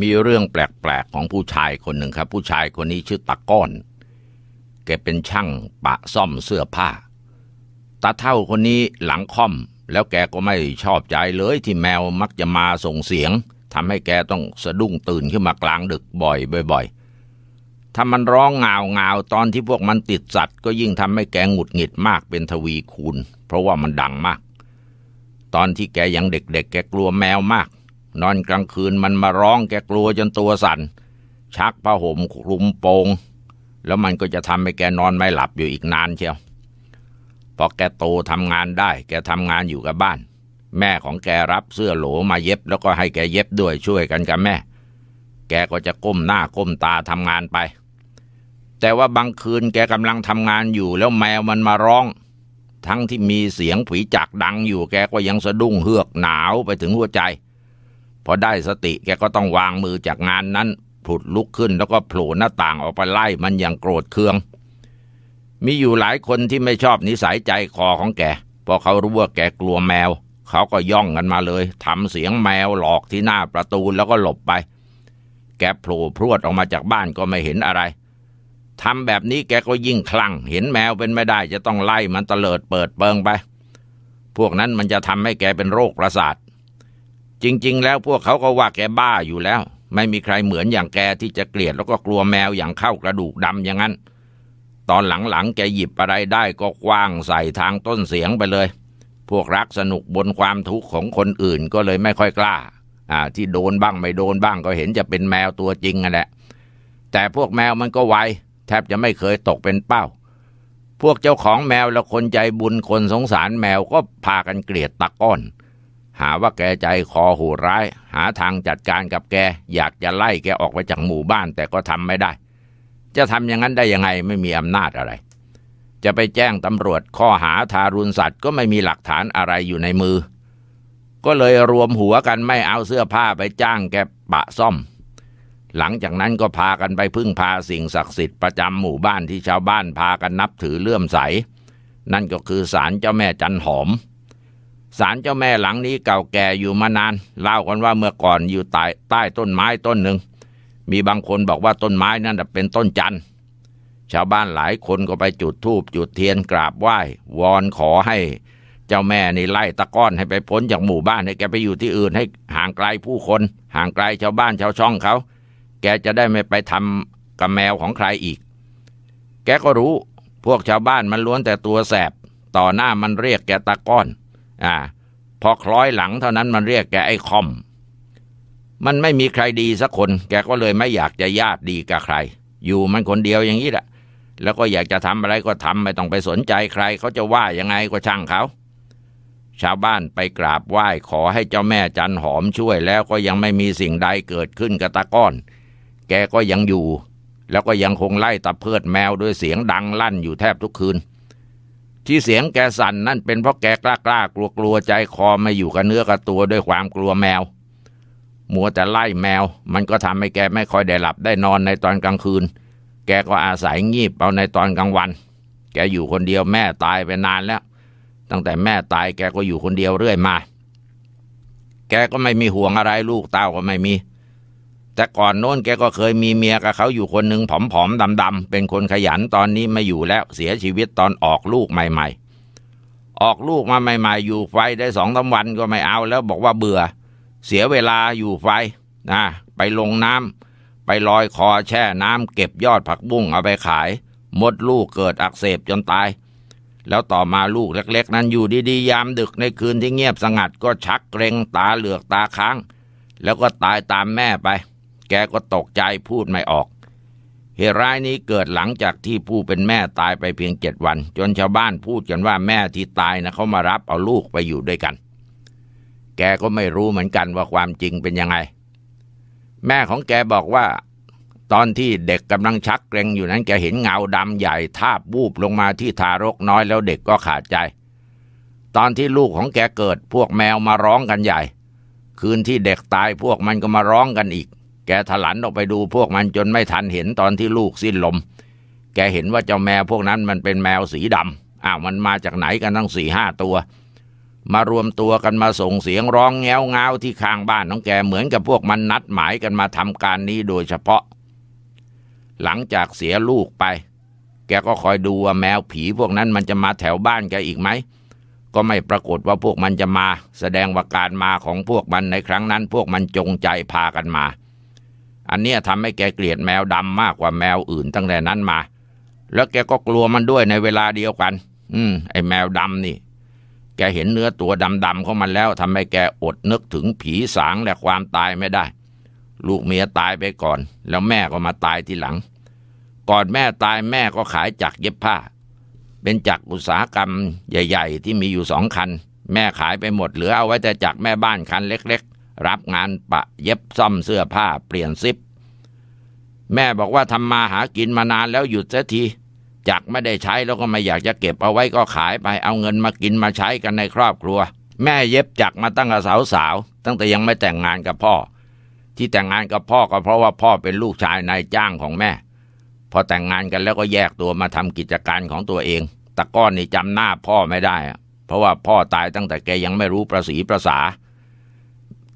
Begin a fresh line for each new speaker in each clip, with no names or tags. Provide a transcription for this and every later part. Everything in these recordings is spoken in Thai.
มีเรื่องแปลกๆของผู้ชายคนหนึ่งครับ ผู้ชายคนนี้ชื่อตะก้อน แกเป็นช่างปะซ่อมเสื้อผ้า ตาเท่าคนนี้หลังค่อม แล้วแกก็ไม่ชอบใจเลยที่แมวมักจะมาส่งเสียงทำให้แกต้องสะดุ้งตื่นขึ้นมากลางดึกบ่อยบ่อยๆถ้ามันร้องงาวงาวตอนที่พวกมันติดสัตว์ ก็ยิ่งทำให้แกหงุดหงิดมากเป็นทวีคูณ เพราะว่ามันดังมาก ตอนที่แกยังเด็กๆ แกกลัวแมวมาก นอนกลางคืนมันมาร้องแกกลัวจนตัวสั่น ชักผ้าห่มคลุมโปง แล้วมันก็จะทำให้แกนอนไม่หลับอยู่อีกนานเชียว พอแกโตทำงานได้ แกทำงานอยู่กับบ้าน แม่ของแกรับเสื้อโหลมาเย็บ แล้วก็ให้แกเย็บด้วยช่วยกันกับแม่ แกก็จะก้มหน้าก้มตาทำงานไป แต่ว่าบางคืนแกกำลังทำงานอยู่ แล้วแมวมันมาร้องทั้งที่มีเสียงผีจักดังอยู่แกก็ยังสะดุ้งเฮือกหนาวไปถึงหัวใจ พอได้สติแกก็ต้องวางมือจากงานนั้นผุดลุกขึ้นแล้วก็โผล่หน้าต่างออกไปไล่มันอย่างโกรธเคือง มีอยู่หลายคนที่ไม่ชอบนิสัยใจคอของแกพอเขารู้ว่าแกกลัวแมว เขาก็ย่องกันมาเลยทำเสียงแมวหลอกที่หน้าประตูแล้วก็หลบไป แกโผล่พรวดออกมาจากบ้านก็ไม่เห็นอะไรทำแบบนี้แกก็ยิ่งคลั่ง เห็นแมวเป็นไม่ได้จะต้องไล่มันเตลิดเปิดเปิงไป พวกนั้นมันจะทำให้แกเป็นโรคประสาท จริง ๆ แล้วพวกเขาก็ว่าแกบ้าอยู่แล้ว ไม่มีใครเหมือนอย่างแกที่จะเกลียดแล้วก็กลัวแมวอย่างเข้ากระดูกดำอย่างนั้น ตอนหลังๆแกหยิบอะไรได้ก็กว้างใส่ทางต้นเสียงไปเลย พวกรักสนุกบนความทุกข์ของคนอื่นก็เลยไม่ค่อยกล้าอ่าที่โดนบ้างไม่โดนบ้างก็เห็นจะเป็นแมวตัวจริงนั่นแหละ แต่พวกแมวมันก็ไวแทบจะไม่เคยตกเป็นเป้า พวกเจ้าของแมวและคนใจบุญคนสงสารแมวก็พากันเกลียดตะก้อน หาว่าแกใจคอโหดร้าย หาทางจัดการกับแก อยากจะไล่แกออกไปจากหมู่บ้านแต่ก็ทำไม่ได้ จะทำอย่างนั้นได้ยังไงไม่มีอำนาจอะไร จะไปแจ้งตำรวจข้อหาทารุณสัตว์ก็ไม่มีหลักฐานอะไรอยู่ในมือ ก็เลยรวมหัวกันไม่เอาเสื้อผ้าไปจ้างแกปะซ่อม หลังจากนั้นก็พากันไปพึ่งพาสิ่งศักดิ์สิทธิ์ประจำหมู่บ้านที่ชาวบ้านพากันนับถือเลื่อมใส นั่นก็คือศาลเจ้าแม่จันหอม ศาลเจ้าแม่หลังนี้เก่าแก่อยู่มานานเล่ากันว่าเมื่อก่อนอยู่ใต้ใต้ต้นไม้ต้นหนึ่ง มีบางคนบอกว่าต้นไม้นั่นเป็นต้นจันทร์ชาวบ้านหลายคนก็ไปจุดธูปจุดเทียนกราบไหว้วอนขอให้เจ้าแม่นี่ไล่ตะก้อนให้ไปพ้นจากหมู่บ้านให้แกไปอยู่ที่อื่นให้ห่างไกลผู้คน ห่างไกลชาวบ้านชาวช่องเขา แกจะได้ไม่ไปทำกับแมวของใครอีก แกก็รู้พวกชาวบ้านมันล้วนแต่ตัวแสบ ต่อหน้ามันเรียกแกตะก้อน อ่า พอคล้อยหลังเท่านั้นมันเรียกแกไอ้คอม มันไม่มีใครดีสักคน แกก็เลยไม่อยากจะญาติดีกับใคร อยู่มันคนเดียวอย่างนี้แหละ แล้วก็อยากจะทำอะไรก็ทำไม่ต้องไปสนใจใคร เขาจะว่ายังไงก็ช่างเขาชาวบ้านไปกราบไหว้ขอให้เจ้าแม่จันหอมช่วยแล้วก็ยังไม่มีสิ่งใดเกิดขึ้นกับตะก้อน แกก็ยังอยู่ แล้วก็ยังคงไล่ตะเพิดแมวด้วยเสียงดังลั่นอยู่แทบทุกคืน ที่เสียงแกสั่นนั่นเป็นเพราะแกกล้ากล้ากลัวกลัวใจคอไม่อยู่กับเนื้อกับตัวด้วยความกลัวแมว มัวแต่ไล่แมว มันก็ทำให้แกไม่ค่อยได้หลับได้นอนในตอนกลางคืน แกก็อาศัยงีบเอาในตอนกลางวัน แกอยู่คนเดียวแม่ตายไปนานแล้ว ตั้งแต่แม่ตายแกก็อยู่คนเดียวเรื่อยมา แกก็ไม่มีห่วงอะไรลูกเต้าก็ไม่มี แต่ก่อนโน้นแกก็เคยมีเมียกับเขาอยู่คนหนึ่งผอมๆดำๆเป็นคนขยันตอนนี้ไม่อยู่แล้วเสียชีวิตตอนออกลูกใหม่ ๆ ออกลูกมาใหม่ ๆ อยู่ไฟได้สองสาวันก็ไม่เอาแล้วบอกว่าเบื่อ เสียเวลาอยู่ไฟนะไปลงน้ำไปลอยคอแช่น้ำเก็บยอดผักบุ้งเอาไปขาย มดลูกเกิดอักเสบจนตาย แล้วต่อมาลูกเล็ก ๆ นั้นอยู่ดีๆยามดึกในคืนที่เงียบสงัดก็ชักเกรงตาเหลือกตาค้าง แล้วก็ตายตามแม่ไป แกก็ตกใจพูดไม่ออก เหตุร้ายนี้เกิดหลังจากที่ผู้เป็นแม่ตายไปเพียงเจ็ดวัน จนชาวบ้านพูดกันว่าแม่ที่ตายนะเขามารับเอาลูกไปอยู่ด้วยกัน แกก็ไม่รู้เหมือนกันว่าความจริงเป็นยังไง แม่ของแกบอกว่า ตอนที่เด็กกำลังชักเกรงอยู่นั้นแกเห็นเงาดำใหญ่ทาบวูบลงมาที่ทารกน้อยแล้วเด็กก็ขาดใจ ตอนที่ลูกของแกเกิดพวกแมวมาร้องกันใหญ่ คืนที่เด็กตายพวกมันก็มาร้องกันอีก แกถลันออกไปดูพวกมันจนไม่ทันเห็นตอนที่ลูกสิ้นลม แกเห็นว่าเจ้าแมวพวกนั้นมันเป็นแมวสีดำอ้าวมันมาจากไหนกันตั้งสี่ห้าตัว มารวมตัวกันมาส่งเสียงร้องแง้วงาวที่ข้างบ้านน้องแกเหมือนกับพวกมันนัดหมายกันมาทำการนี้โดยเฉพาะ หลังจากเสียลูกไป แกก็คอยดูว่าแมวผีพวกนั้นมันจะมาแถวบ้านแกอีกไหมก็ไม่ปรากฏว่าพวกมันจะมา แสดงว่าการมาของพวกมันในครั้งนั้น พวกมันจงใจพากันมา อันเนี้ยทำให้แกเกลียดแมวดำมากกว่าแมวอื่นตั้งแต่นั้นมา แล้วแกก็กลัวมันด้วยในเวลาเดียวกัน อืม ไอแมวดำนี่ แกเห็นเนื้อตัวดำๆของมันแล้วทำให้แกอดนึกถึงผีสางและความตายไม่ได้ ลูกเมียตายไปก่อน แล้วแม่ก็มาตายทีหลัง ก่อนแม่ตายแม่ก็ขายจักรเย็บผ้า เป็นจักรอุตสาหกรรมใหญ่ ๆ ที่มีอยู่สองคัน แม่ขายไปหมดเหลือเอาไว้แต่จักรแม่บ้านคันเล็ก ๆ รับงานปะเย็บซ่อมเสื้อผ้าเปลี่ยนซิป แม่บอกว่าทำมาหากินมานานแล้วหยุดเสียทีจักไม่ได้ใช้แล้วก็ไม่อยากจะเก็บเอาไว้ก็ขายไปเอาเงินมากินมาใช้กันในครอบครัว แม่เย็บจักมาตั้งแต่สาวๆตั้งแต่ยังไม่แต่งงานกับพ่อ ที่แต่งงานกับพ่อก็เพราะว่าพ่อเป็นลูกชายนายจ้างของแม่ พอแต่งงานกันแล้วก็แยกตัวมาทำกิจการของตัวเองตะก้อนนี่จำหน้าพ่อไม่ได้ เพราะว่าพ่อตายตั้งแต่แกยังไม่รู้ประสีประสา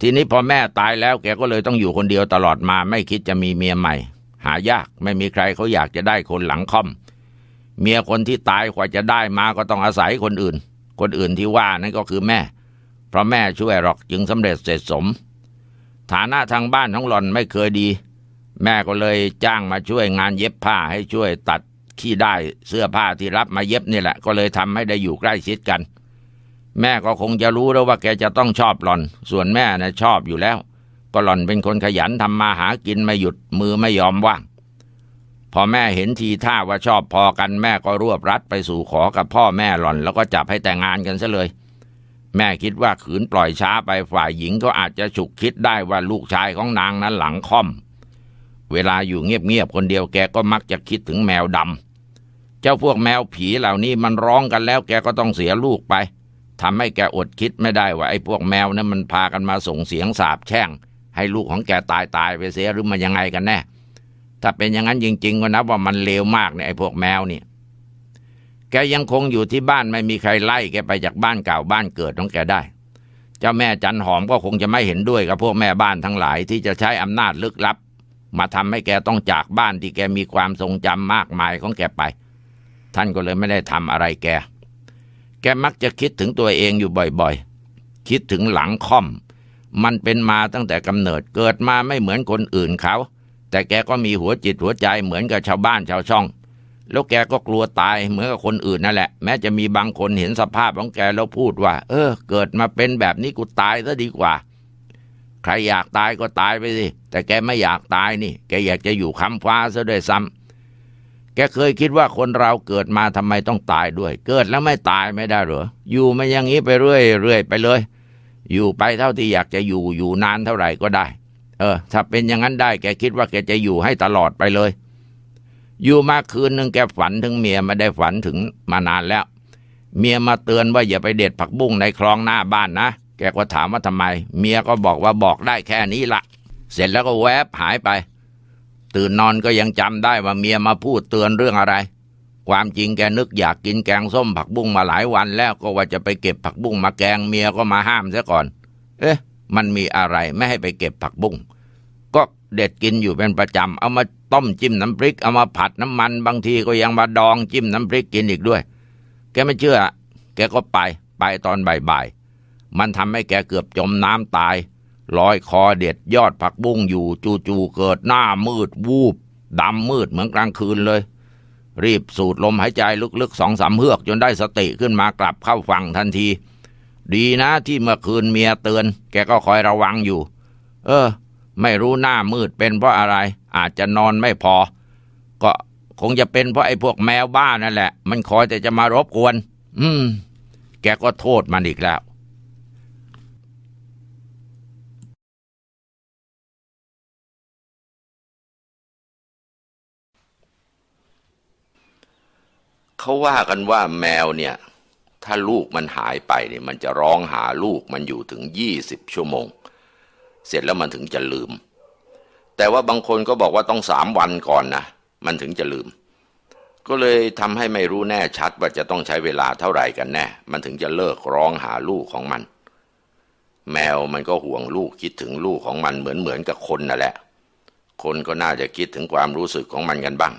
ทีนี้พอแม่ตายแล้วแกก็เลยต้องอยู่คนเดียวตลอดมา ไม่คิดจะมีเมียใหม่ หายากไม่มีใครเขาอยากจะได้คนหลังค่อม เมียคนที่ตายกว่าจะได้มาก็ต้องอาศัยคนอื่น คนอื่นที่ว่านั่นก็คือแม่ เพราะแม่ช่วยหรอกจึงสำเร็จเสร็จสม ฐานะทางบ้านของหล่อนไม่เคยดี แม่ก็เลยจ้างมาช่วยงานเย็บผ้าให้ช่วยตัดขี้ได้เสื้อผ้าที่รับมาเย็บนี่แหละ ก็เลยทำให้ได้อยู่ใกล้ชิดกัน แม่ก็คงจะรู้แล้วว่าแกจะต้องชอบหล่อน ส่วนแม่นะ่ะชอบอยู่แล้ว ก็หล่อนเป็นคนขยันทำมาหากินไม่หยุดมือไม่ยอมว่าง พอแม่เห็นทีท่าว่าชอบพอกันแม่ก็รวบรัดไปสู่ขอกับพ่อแม่หล่อน แล้วก็จับให้แต่งงานกันซะเลย แม่คิดว่าขืนปล่อยช้าไปฝ่ายหญิงก็อาจจะฉุกคิดได้ว่าลูกชายของนางนั้นหลังค่อม เวลาอยู่เงียบๆคนเดียวแกก็มักจะคิดถึงแมวดำเจ้าพวกแมวผีเหล่านี้มันร้องกันแล้วแกก็ต้องเสียลูกไป ทำให้แกอดคิดไม่ได้ว่าไอ้พวกแมวนั้นมันพากันมาส่งเสียงสาบแช่ง ให้ลูกของแกตายตายไปเสียหรือมันยังไงกันแน่ ถ้าเป็นอย่างนั้นจริง ๆ ก็นับว่ามันเลวมากเนี่ยไอ้พวกแมวนี่แกยังคงอยู่ที่บ้านไม่มีใครไล่แกไปจากบ้านเก่าบ้านเกิดของแกได้ เจ้าแม่จันหอมก็คงจะไม่เห็นด้วยกับพวกแม่บ้านทั้งหลายที่จะใช้อำนาจลึกลับ มาทำให้แกต้องจากบ้านที่แกมีความทรงจำมากมายของแกไป ท่านก็เลยไม่ได้ทำอะไรแก แกมักจะคิดถึงตัวเองอยู่บ่อยๆ คิดถึงหลังค่อม มันเป็นมาตั้งแต่กำเนิดเกิดมาไม่เหมือนคนอื่นเขา แต่แกก็มีหัวจิตหัวใจเหมือนกับชาวบ้านชาวช่อง แล้วแกก็กลัวตายเหมือนกับคนอื่นนั่นแหละ แม้จะมีบางคนเห็นสภาพของแกแล้วพูดว่า เออ เกิดมาเป็นแบบนี้กูตายซะดีกว่า ใครอยากตายก็ตายไปสิ แต่แกไม่อยากตายนี่ แกอยากจะอยู่คำฟ้าซะด้วยซ้ำ แกเคยคิดว่าคนเราเกิดมาทำไมต้องตายด้วย เกิดแล้วไม่ตายไม่ได้เหรอ อยู่มาอย่างนี้ไปเรื่อยเรื่อยไปเลย อยู่ไปเท่าที่อยากจะอยู่อยู่นานเท่าไหร่ก็ได้ เออ ถ้าเป็นอย่างนั้นได้ แกคิดว่าแกจะอยู่ให้ตลอดไปเลย อยู่มาคืนหนึ่งแกฝันถึงเมียไม่ได้ฝันถึงมานานแล้ว เมียมาเตือนว่าอย่าไปเด็ดผักบุ้งในคลองหน้าบ้านนะแกก็ถามว่าทำไม เมียก็บอกว่าบอกได้แค่นี้ละเสร็จแล้วก็แวบหายไป ตื่นนอนก็ยังจำได้ว่าเมียมาพูดเตือนเรื่องอะไร ความจริงแกนึกอยากกินแกงส้มผักบุ้งมาหลายวันแล้วก็ว่าจะไปเก็บผักบุ้งมาแกงเมียก็มาห้ามซะก่อน เอ๊ะ มันมีอะไรไม่ให้ไปเก็บผักบุ้งก็เด็ดกินอยู่เป็นประจำเอามาต้มจิ้มน้ำพริกเอามาผัดน้ำมันบางทีก็ยังมาดองจิ้มน้ำพริกกินอีกด้วย แกไม่เชื่อ แกก็ไปไปตอนบ่ายๆมันทำให้แกเกือบจมน้ำตาย ลอยคอเด็ดยอดผักบุ้งอยู่จู่ๆเกิดหน้ามืดวูบดำมืดเหมือนกลางคืนเลย รีบสูดลมหายใจลึกๆสองสามเฮือกจนได้สติขึ้นมากลับเข้าฝั่งทันที ดีนะที่เมื่อคืนเมียเตือน แกก็คอยระวังอยู่ เออ ไม่รู้หน้ามืดเป็นเพราะอะไร อาจจะนอนไม่พอ ก็คงจะเป็นเพราะไอ้พวกแมวบ้านนั่นแหละ มันคอยแต่จะมารบกวน อืม แกก็โทษมันอีกแล้ว เขาว่ากันว่าแมวเนี่ย ถ้าลูกมันหายไปเนี่ย มันจะร้องหาลูกมันอยู่ถึงยี่สิบชั่วโมง เสร็จแล้วมันถึงจะลืม แต่ว่าบางคนก็บอกว่าต้องสามวันก่อนนะมันถึงจะลืม ก็เลยทำให้ไม่รู้แน่ชัดว่าจะต้องใช้เวลาเท่าไหร่กันแน่ มันถึงจะเลิกร้องหาลูกของมัน แมวมันก็ห่วงลูกคิดถึงลูกของมันเหมือนเหมือนกับคนนั่นแหละ คนก็น่าจะคิดถึงความรู้สึกของมันกันบ้าง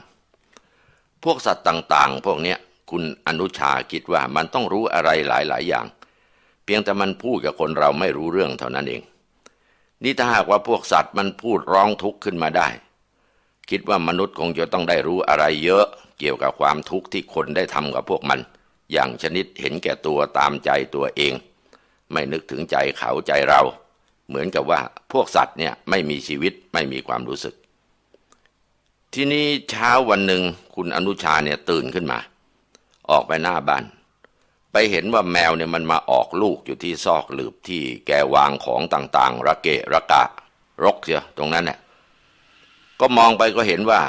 พวกสัตว์ต่างๆ พวกเนี้ยคุณอนุชาคิดว่ามันต้องรู้อะไรหลายๆอย่าง เพียงแต่มันพูดกับคนเราไม่รู้เรื่องเท่านั้นเอง นี่ถ้าหากว่าพวกสัตว์มันพูดร้องทุกข์ขึ้นมาได้ คิดว่ามนุษย์คงจะต้องได้รู้อะไรเยอะเกี่ยวกับความทุกข์ที่คนได้ทำกับพวกมัน อย่างชนิดเห็นแก่ตัวตามใจตัวเอง ไม่นึกถึงใจเขาใจเรา เหมือนกับว่าพวกสัตว์เนี่ยไม่มีชีวิตไม่มีความรู้สึก ทีนี้เช้าวันหนึ่งคุณอนุชาเนี่ยตื่นขึ้นมา ออกไปหน้าบ้าน ไปเห็นว่าแมวเนี่ยมันมาออกลูกอยู่ที่ซอกหลืบที่แกวางของต่างๆ ระเกะระกะ รกเชียตรงนั้นเนี่ยก็มองไปก็เห็นว่า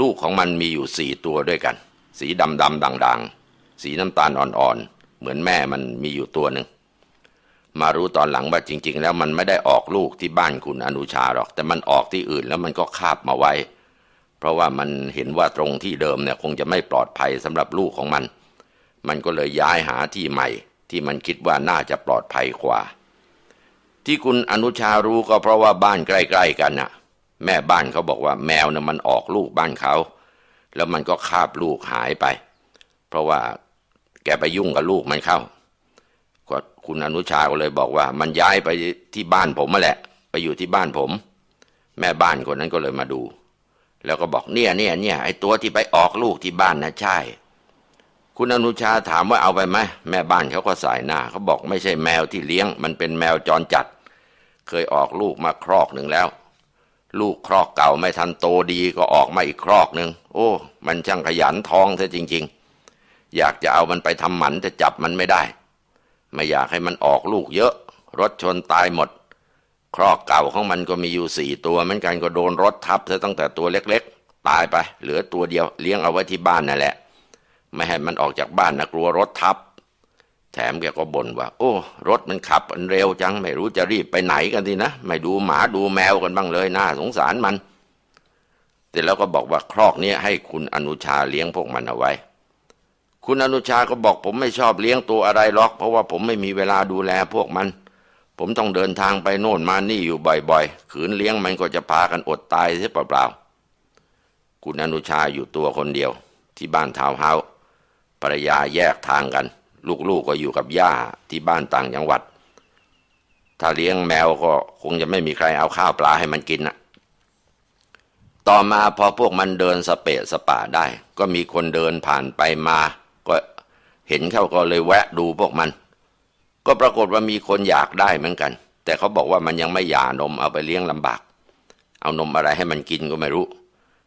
ลูกของมันมีอยู่สี่ตัวด้วยกัน สีดำดำด่างๆ สีน้ำตาลอ่อนๆ เหมือนแม่มันมีอยู่ตัวหนึ่งมารู้ตอนหลังว่าจริง ๆ แล้วมันไม่ได้ออกลูกที่บ้านคุณอนุชาหรอก แต่มันออกที่อื่นแล้วมันก็คาบมาไว้ เพราะว่ามันเห็นว่าตรงที่เดิมเนี่ยคงจะไม่ปลอดภัยสำหรับลูกของมัน มันก็เลยย้ายหาที่ใหม่ ที่มันคิดว่าน่าจะปลอดภัยกว่า ที่คุณอนุชารู้ก็เพราะว่าบ้านใกล้ๆกันน่ะ แม่บ้านเขาบอกว่าแมวเนี่ยมันออกลูกบ้านเขา แล้วมันก็คาบลูกหายไป เพราะว่าแกไปยุ่งกับลูกมันเข้าก็คุณอนุชาก็เลยบอกว่า มันย้ายไปที่บ้านผมมาแหละ ไปอยู่ที่บ้านผม แม่บ้านคนนั้นก็เลยมาดู แล้วก็บอกเนี่ยเนี่ยเนี่ยไอตัวที่ไปออกลูกที่บ้านนะใช่ คุณอนุชาถามว่าเอาไปไหมแม่บ้านเขาก็สายหน้าเขาบอกไม่ใช่แมวที่เลี้ยง มันเป็นแมวจรจัด เคยออกลูกมาครอกหนึ่งแล้ว ลูกครอกเก่าไม่ทันโตดีก็ออกมาอีกครอกหนึ่งโอ้ มันช่างขยันท้องเธอจริง ๆ อยากจะเอามันไปทำหมันจะจับมันไม่ได้ ไม่อยากให้มันออกลูกเยอะ รถชนตายหมด ครอกเก่าของมันก็มีอยู่สี่ตัวเหมือนกันก็โดนรถทับเธอตั้งแต่ตัวเล็กๆ ตายไปเหลือตัวเดียวเลี้ยงเอาไว้ที่บ้านนั่นแหละ ไม่ให้มันออกจากบ้านนะกลัวรถทับ แถมแกก็บ่นว่า โอ้ รถมันขับมันเร็วจัง ไม่รู้จะรีบไปไหนกันทีนะ ไม่ดูหมาดูแมวกันบ้างเลยน่าสงสารมันแต่แล้วก็บอกว่าครอกนี้ให้คุณอนุชาเลี้ยงพวกมันเอาไว้คุณอนุชาก็บอกผมไม่ชอบเลี้ยงตัวอะไรหรอก เพราะว่าผมไม่มีเวลาดูแลพวกมัน ผมต้องเดินทางไปโน่นมานี่อยู่บ่อยๆ ขืนเลี้ยงมันก็จะพากันอดตายเสียเปล่าๆ คุณอนุชาอยู่ตัวคนเดียว ที่บ้านทาวเฮาภรรยาแยกทางกัน ลูกๆกก็อยู่กับย่าที่บ้านต่างจังหวัด ถ้าเลี้ยงแมวก็คงจะไม่มีใครเอาข้าวปลาให้มันกินนะต่อมาพอพวกมันเดินสเปะสปะได้ ก็มีคนเดินผ่านไปมา ก็เห็นเขาก็เลยแวะดูพวกมัน ก็ปรากฏว่ามีคนอยากได้เหมือนกัน แต่เขาบอกว่ามันยังไม่หย่านมเอาไปเลี้ยงลำบาก เอานมอะไรให้มันกินก็ไม่รู้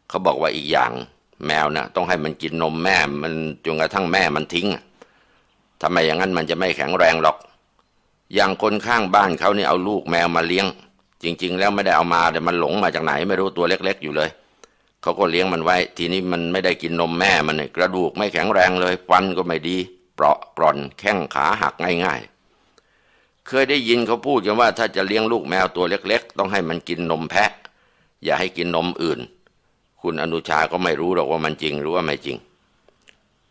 เขาบอกว่าอีกอย่างแมวนะ่ะ ต้องให้มันกินนมแม่มันจนกระทั่งแม่มันทิ้งทำไมอย่างนั้นมันจะไม่แข็งแรงหรอก อย่างคนข้างบ้านเขานี่เอาลูกแมวมาเลี้ยง จริง ๆ แล้วไม่ได้เอามาแต่มันหลงมาจากไหนไม่รู้ตัวเล็ก ๆ อยู่เลยเขาก็เลี้ยงมันไว้ ทีนี้มันไม่ได้กินนมแม่มันกระดูกไม่แข็งแรงเลยฟันก็ไม่ดี เปราะกร่อนแข้งขาหักง่ายๆ เคยได้ยินเขาพูดกันว่า ถ้าจะเลี้ยงลูกแมวตัวเล็ก ๆ ต้องให้มันกินนมแพะ อย่าให้กินนมอื่น คุณอนุชาก็ไม่รู้หรอกว่ามันจริงหรือว่าไม่จริง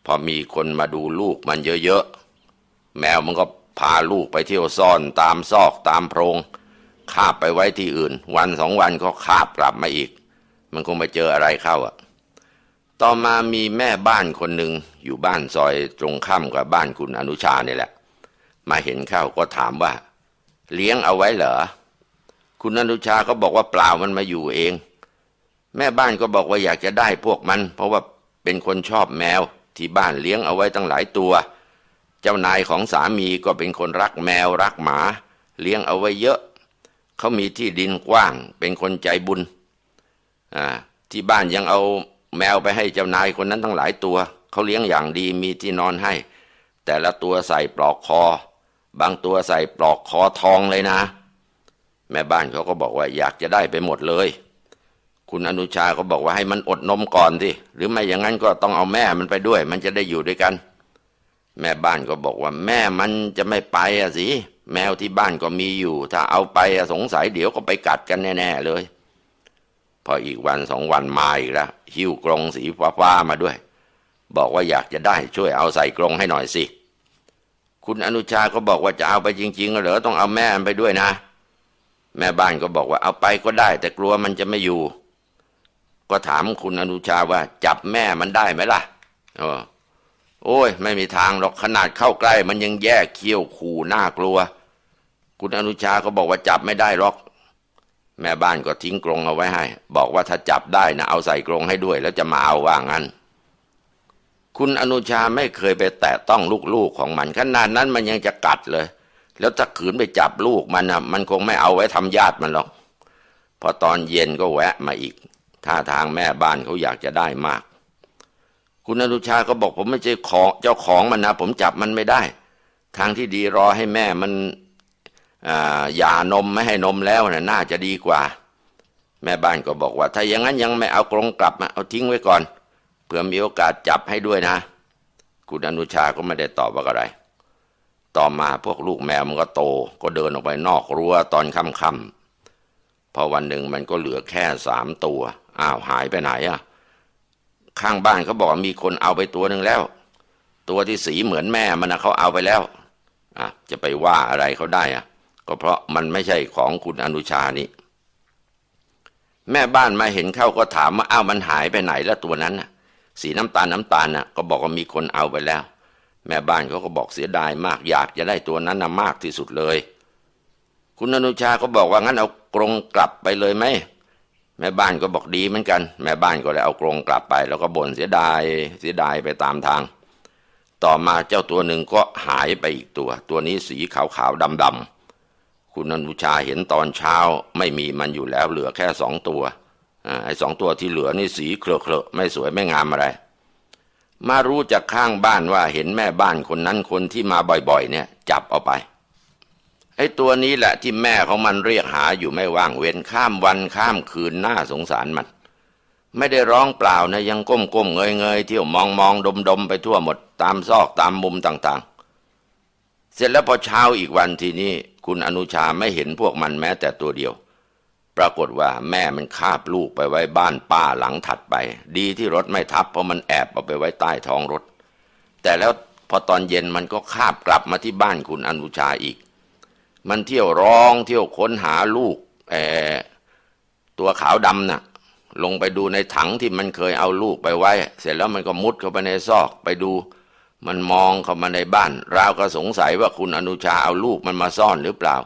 พอมีคนมาดูลูกมันเยอะๆแมวมันก็พาลูกไปเที่ยวซ่อนตามซอกตามโพรงคาบไปไว้ที่อื่น วันสองวันก็คาบกลับมาอีก มันคงไปเจออะไรเข้าอะ ต่อมามีแม่บ้านคนหนึ่งอยู่บ้านซอยตรงข้ามกับบ้านคุณอนุชาเนี่ยแหละ มาเห็นเข้าก็ถามว่า เลี้ยงเอาไว้เหรอ คุณอนุชาก็บอกว่าเปล่ามันมาอยู่เอง แม่บ้านก็บอกว่าอยากจะได้พวกมัน เพราะว่าเป็นคนชอบแมว ที่บ้านเลี้ยงเอาไว้ตั้งหลายตัว เจ้านายของสามีก็เป็นคนรักแมวรักหมา เลี้ยงเอาไว้เยอะ เขามีที่ดินกว้าง เป็นคนใจบุญอ่าที่บ้านยังเอาแมวไปให้เจ้านายคนนั้นทั้งหลายตัว เขาเลี้ยงอย่างดีมีที่นอนให้ แต่ละตัวใส่ปลอกคอ บางตัวใส่ปลอกคอทองเลยนะ แม่บ้านเขาก็บอกว่าอยากจะได้ไปหมดเลย คุณอนุชาก็บอกว่าให้มันอดนมก่อนสิหรือไม่อย่างนั้นก็ต้องเอาแม่มันไปด้วย มันจะได้อยู่ด้วยกัน แม่บ้านก็บอกว่าแม่มันจะไม่ไปอะสิแมวที่บ้านก็มีอยู่ ถ้าเอาไปสงสัยเดี๋ยวก็ไปกัดกันแน่ ๆ เลย พออีกวันสองวันมาอีกแล้วหิ้วกรงสีฟ้าๆมาด้วย บอกว่าอยากจะได้ช่วยเอาใส่กรงให้หน่อยสิ คุณอนุชาก็บอกว่าจะเอาไปจริงๆเหรอต้องเอาแม่ไปด้วยนะ แม่บ้านก็บอกว่าเอาไปก็ได้ แต่กลัวมันจะไม่อยู่ ก็ถามคุณอนุชาว่า จับแม่มันได้ไหมล่ะออโอ้ย ไม่มีทางหรอกขนาดเข้าใกล้ มันยังแยกเคี้ยวขู่น่ากลัว คุณอนุชาก็บอกว่าจับไม่ได้หรอก แม่บ้านก็ทิ้งกรงเอาไว้ให้ บอกว่าถ้าจับได้นะเอาใส่กรงให้ด้วย แล้วจะมาเอาว่างั้น คุณอนุชาไม่เคยไปแตะต้องลูกๆของมันขนาดนั้นมันยังจะกัดเลย แล้วถ้าขืนไปจับลูกมันนะมันคงไม่เอาไว้ทำญาติมันหรอกพอตอนเย็นก็แวะมาอีกท่าทางแม่บ้านเขาอยากจะได้มาก คุณอนุชาก็บอกผมไม่ใช่ของเจ้าของมันนะผมจับมันไม่ได้ ทางที่ดีรอให้แม่มันหย่านมไม่ให้นมแล้วนะน่าจะดีกว่า แม่บ้านก็บอกว่า ถ้าอย่างนั้นยังไม่เอากรงกลับมาเอาทิ้งไว้ก่อน ผื่อมีโอกาสจับให้ด้วยนะ คุณอนุชาก็ไม่ได้ตอบว่าอะไร ต่อมาพวกลูกแมวมันก็โต ก็เดินออกไปนอกรั้วตอนค่ำๆพอวันหนึ่งมันก็เหลือแค่สามตัว อ้าวหายไปไหนอะข้างบ้านเขาบอกมีคนเอาไปตัวหนึ่งแล้ว ตัวที่สีเหมือนแม่มันนะเขาเอาไปแล้วอะจะไปว่าอะไรเขาได้อะ ก็เพราะมันไม่ใช่ของคุณอนุชานี่แม่บ้านมาเห็นเข้าก็ถามว่าอ้าวมันหายไปไหนแล้วตัวนั้นน่ะ สีน้ำตาลน้ำตาลน่ะก็บอกว่ามีคนเอาไปแล้ว แม่บ้านเขาก็บอกเสียดายมากอยากจะได้ตัวนั้นนะมากที่สุดเลย คุณอนุชาก็บอกว่างั้นเอากรงกลับไปเลยไหมแม่บ้านก็บอกดีเหมือนกัน แม่บ้านก็เลยเอากรงกลับไป แล้วก็บ่นเสียดายเสียดายไปตามทาง ต่อมาเจ้าตัวหนึ่งก็หายไปอีกตัว ตัวนี้สีขาวขาวดำดำคุณอนุชาเห็นตอนเช้าไม่มีมันอยู่แล้วเหลือแค่สองตัว ไอ้สองตัวที่เหลือนี่สีเคลอะเคลอะไม่สวยไม่งามอะไร มารู้จากข้างบ้านว่าเห็นแม่บ้านคนนั้นคนที่มาบ่อยๆ เนี่ย จับเอาไปไอ้ตัวนี้แหละที่แม่ของมันเรียกหาอยู่ไม่ว่างเว้นข้ามวันข้ามคืนน่าสงสารมัน ไม่ได้ร้องเปล่านะยังก้มก้มเงยเงยเที่ยวมองมองดมดมไปทั่วหมดตามซอกตามมุมต่างๆ เสร็จแล้วพอเช้าอีกวันทีนี้คุณอนุชาไม่เห็นพวกมันแม้แต่ตัวเดียว ปรากฏว่าแม่มันคาบลูกไปไว้บ้านป้าหลังถัดไป ดีที่รถไม่ทับ เพราะมันแอบเอาไปไว้ใต้ท้องรถ แต่แล้วพอตอนเย็นมันก็คาบกลับมาที่บ้านคุณอนุชาอีก มันเที่ยวร้องเที่ยวค้นหาลูกแอตัวขาวดำนะ่ะ ลงไปดูในถังที่มันเคยเอาลูกไปไว้ เสร็จแล้วมันก็มุดเข้าไปในซอกไปดู มันมองเข้ามาในบ้านราวก็สงสัยว่าคุณอนุชาเอาลูกมันมาซ่อนหรือเปล่า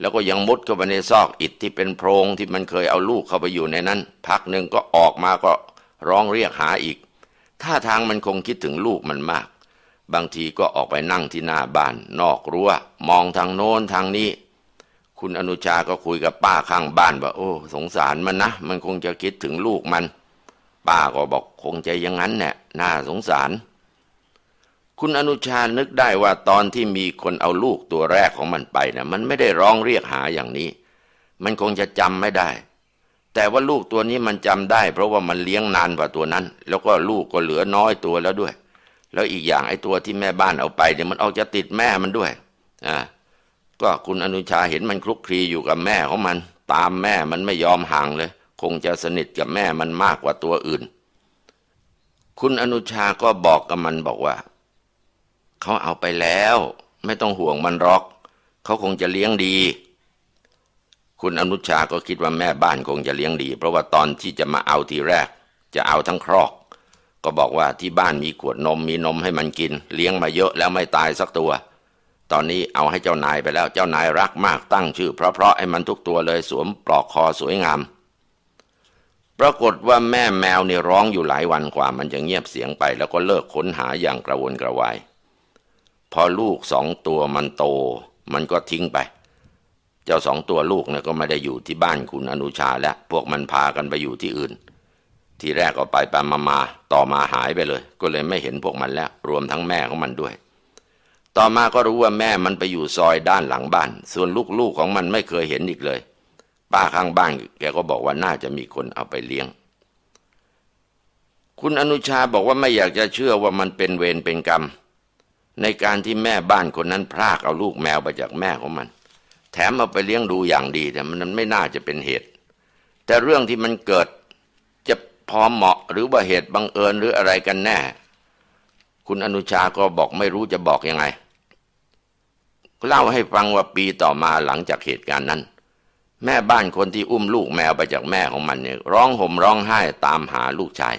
แล้วก็ยังมุดเข้าไปในซอกอิฐที่เป็นโพรงที่มันเคยเอาลูกเข้าไปอยู่ในนั้น พักหนึ่งก็ออกมาก็ร้องเรียกหาอีกท่าทางมันคงคิดถึงลูกมันมาก บางทีก็ออกไปนั่งที่หน้าบ้าน นอกรัว้ว มองทางโน้นทางนี้ คุณอนุชาก็คุยกับป้าข้างบ้านว่าโอ้ สงสารมันนะ มันคงจะคิดถึงลูกมัน ป้าก็บอกคงจะอย่างนั้นแหละน่าสงสาร คุณอนุชานึกได้ว่าตอนที่มีคนเอาลูกตัวแรกของมันไปนะ่ะมันไม่ได้ร้องเรียกหาอย่างนี้ มันคงจะจำไม่ได้ แต่ว่าลูกตัวนี้มันจำได้ เพราะว่ามันเลี้ยงนานกว่าตัวนั้น แล้วก็ลูกก็เหลือน้อยตัวแล้วด้วย แล้วอีกอย่างไอ้ตัวที่แม่บ้านเอาไปเนี่ยมันออกจะติดแม่มันด้วยอ่าก็คุณอนุชาเห็นมันคลุกคลีอยู่กับแม่ของมัน ตามแม่มันไม่ยอมห่างเลย คงจะสนิทกับแม่มันมากกว่าตัวอื่น คุณอนุชาก็บอกกับมันบอกว่า เขาเอาไปแล้ว ไม่ต้องห่วงมันหรอก เขาคงจะเลี้ยงดี คุณอนุชาก็คิดว่าแม่บ้านคงจะเลี้ยงดี เพราะว่าตอนที่จะมาเอาทีแรก จะเอาทั้งครอก ก็บอกว่าที่บ้านมีขวดนมมีนมให้มันกิน เลี้ยงมาเยอะแล้วไม่ตายสักตัว ตอนนี้เอาให้เจ้านายไปแล้วเจ้านายรักมากตั้งชื่อ เพราะๆให้มันทุกตัวเลยสวมปลอกคอสวยงามปรากฏว่าแม่แมวเนี่ยร้องอยู่หลายวันกว่ามันจะเงียบเสียงไป แล้วก็เลิกค้นหาอย่างกระวนกระวาย อลูกสองตัวมันโต มันก็ทิ้งไป เจ้าสองตัวลูกเนี่ยก็ไม่ได้อยู่ที่บ้านคุณอนุชาแล้ว พวกมันพากันไปอยู่ที่อื่น ทีแรกก็ไปไปมามาต่อมาหายไปเลย ก็เลยไม่เห็นพวกมันแล้ว รวมทั้งแม่ของมันด้วย ต่อมาก็รู้ว่าแม่มันไปอยู่ซอยด้านหลังบ้าน ส่วนลูกๆของมันไม่เคยเห็นอีกเลย ป้าข้างบ้านแกก็บอกว่าน่าจะมีคนเอาไปเลี้ยงคุณอนุชาบอกว่าไม่อยากจะเชื่อว่ามันเป็นเวรเป็นกรรม ในการที่แม่บ้านคนนั้นพรากเอาลูกแมวไปจากแม่ของมัน แถมเอาไปเลี้ยงดูอย่างดีแต่มันไม่น่าจะเป็นเหตุ แต่เรื่องที่มันเกิดจะพอเหมาะหรือว่าเหตุบังเอิญหรืออะไรกันแน่ คุณอนุชาก็บอกไม่รู้จะบอกยังไง เล่าให้ฟังว่าปีต่อมาหลังจากเหตุการณ์นั้น แม่บ้านคนที่อุ้มลูกแมวไปจากแม่ของมันเนี่ยร้องห่มร้องไห้ตามหาลูกชาย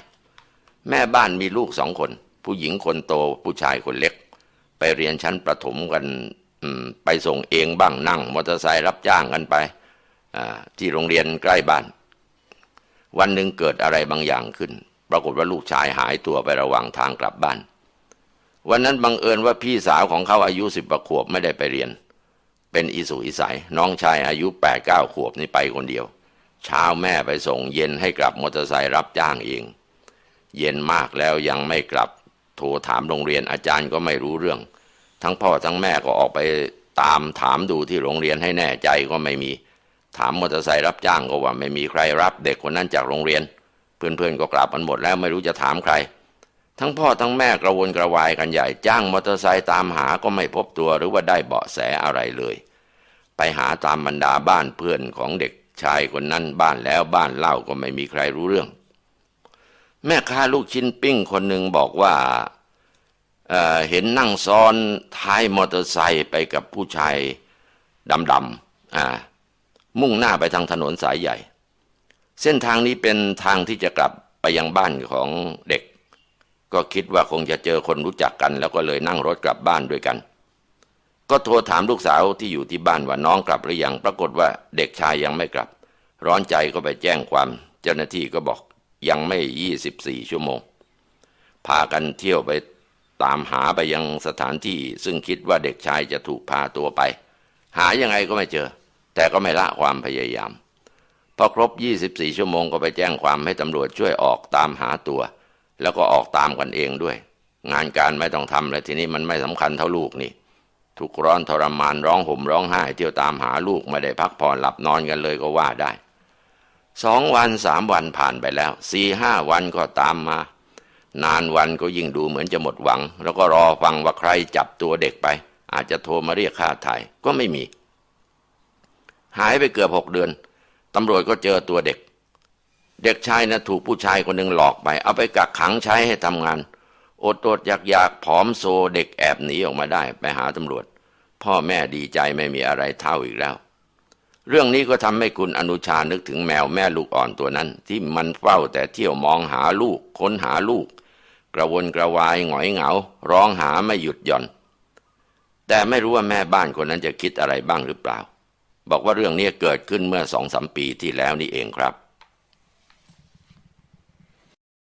แม่บ้านมีลูกสองคน ผู้หญิงคนโตผู้ชายคนเล็ก ไปเรียนชั้นประถมกันไปส่งเองบ้างนั่งมอเตอร์ไซค์รับจ้างกันไปที่โรงเรียนใกล้บ้าน วันหนึ่งเกิดอะไรบางอย่างขึ้น ปรากฏว่าลูกชายหายตัวไประหว่างทางกลับบ้าน วันนั้นบังเอิญว่าพี่สาวของเขาอายุสิบประขวบไม่ได้ไปเรียน เป็นอิสุอิสัยน้องชายอายุแปดเก้าขวบนี่ไปคนเดียว เช้าแม่ไปส่งเย็นให้กลับมอเตอร์ไซค์รับจ้างเอง เย็นมากแล้วยังไม่กลับ โทรถามโรงเรียนอาจารย์ก็ไม่รู้เรื่อง ทั้งพ่อทั้งแม่ก็ออกไปตามถามดูที่โรงเรียนให้แน่ใจก็ไม่มี ถามมอเตอร์ไซค์รับจ้างก็ว่าไม่มีใครรับเด็กคนนั้นจากโรงเรียน เพื่อนๆก็กลับกันหมดแล้วไม่รู้จะถามใคร ทั้งพ่อทั้งแม่กระวนกระวายกันใหญ่จ้างมอเตอร์ไซค์ตามหาก็ไม่พบตัวหรือว่าได้เบาะแสอะไรเลย ไปหาตามบรรดาบ้านเพื่อนของเด็กชายคนนั้นบ้านแล้วบ้านเล่าก็ไม่มีใครรู้เรื่อง แม่ค้าลูกชิ้นปิ้งคนหนึ่งบอกว่าเเห็นนั่งซ้อนท้ายมอเตอร์ไซค์ไปกับผู้ชายดำๆมุ่งหน้าไปทางถนนสายใหญ่ เส้นทางนี้เป็นทางที่จะกลับไปยังบ้านของเด็ก ก็คิดว่าคงจะเจอคนรู้จักกัน แล้วก็เลยนั่งรถกลับบ้านด้วยกัน ก็โทรถามลูกสาวที่อยู่ที่บ้านว่าน้องกลับหรือยังปรากฏว่าเด็กชายยังไม่กลับ ร้อนใจก็ไปแจ้งความ เจ้าหน้าที่ก็บอก ยังไม่ยี่สิบสี่ชั่วโมง พากันเที่ยวไปตามหาไปยังสถานที่ ซึ่งคิดว่าเด็กชายจะถูกพาตัวไป หายังไงก็ไม่เจอ แต่ก็ไม่ละความพยายาม พอครบ 24 ชั่วโมงก็ไปแจ้งความให้ตำรวจช่วยออกตามหาตัว แล้วก็ออกตามกันเองด้วย งานการไม่ต้องทำเลยทีนี้มันไม่สำคัญเท่าลูกนี่ทุกร้อนทรมานร้องห่มร้องไห้เที่ยวตามหาลูกไม่ได้พักผ่อนหลับนอนกันเลยก็ว่าได้ สองวันสามวันผ่านไปแล้วสี่ห้าวันก็ตามมา นานวันก็ยิ่งดูเหมือนจะหมดหวัง แล้วก็รอฟังว่าใครจับตัวเด็กไป อาจจะโทรมาเรียกค่าไถ่ก็ไม่มี หายไปเกือบหกเดือนตำรวจก็เจอตัวเด็ก เด็กชายนะถูกผู้ชายคนหนึ่งหลอกไป เอาไปกักขังใช้ให้ทำงานอดตดอยากอยากผอมโซเด็กแอบหนีออกมาได้ ไปหาตำรวจ พ่อแม่ดีใจไม่มีอะไรเท่าอีกแล้ว เรื่องนี้ก็ทำให้คุณอนุชานึกถึงแมวแม่ลูกอ่อนตัวนั้น ที่มันเฝ้าแต่เที่ยวมองหาลูก ค้นหาลูก กระวนกระวายหงอยเหงา ร้องหาไม่หยุดหย่อน แต่ไม่รู้ว่าแม่บ้านคนนั้นจะคิดอะไรบ้างหรือเปล่า บอกว่าเรื่องนี้เกิดขึ้นเมื่อสองสามปีที่แล้วนี่เองครับ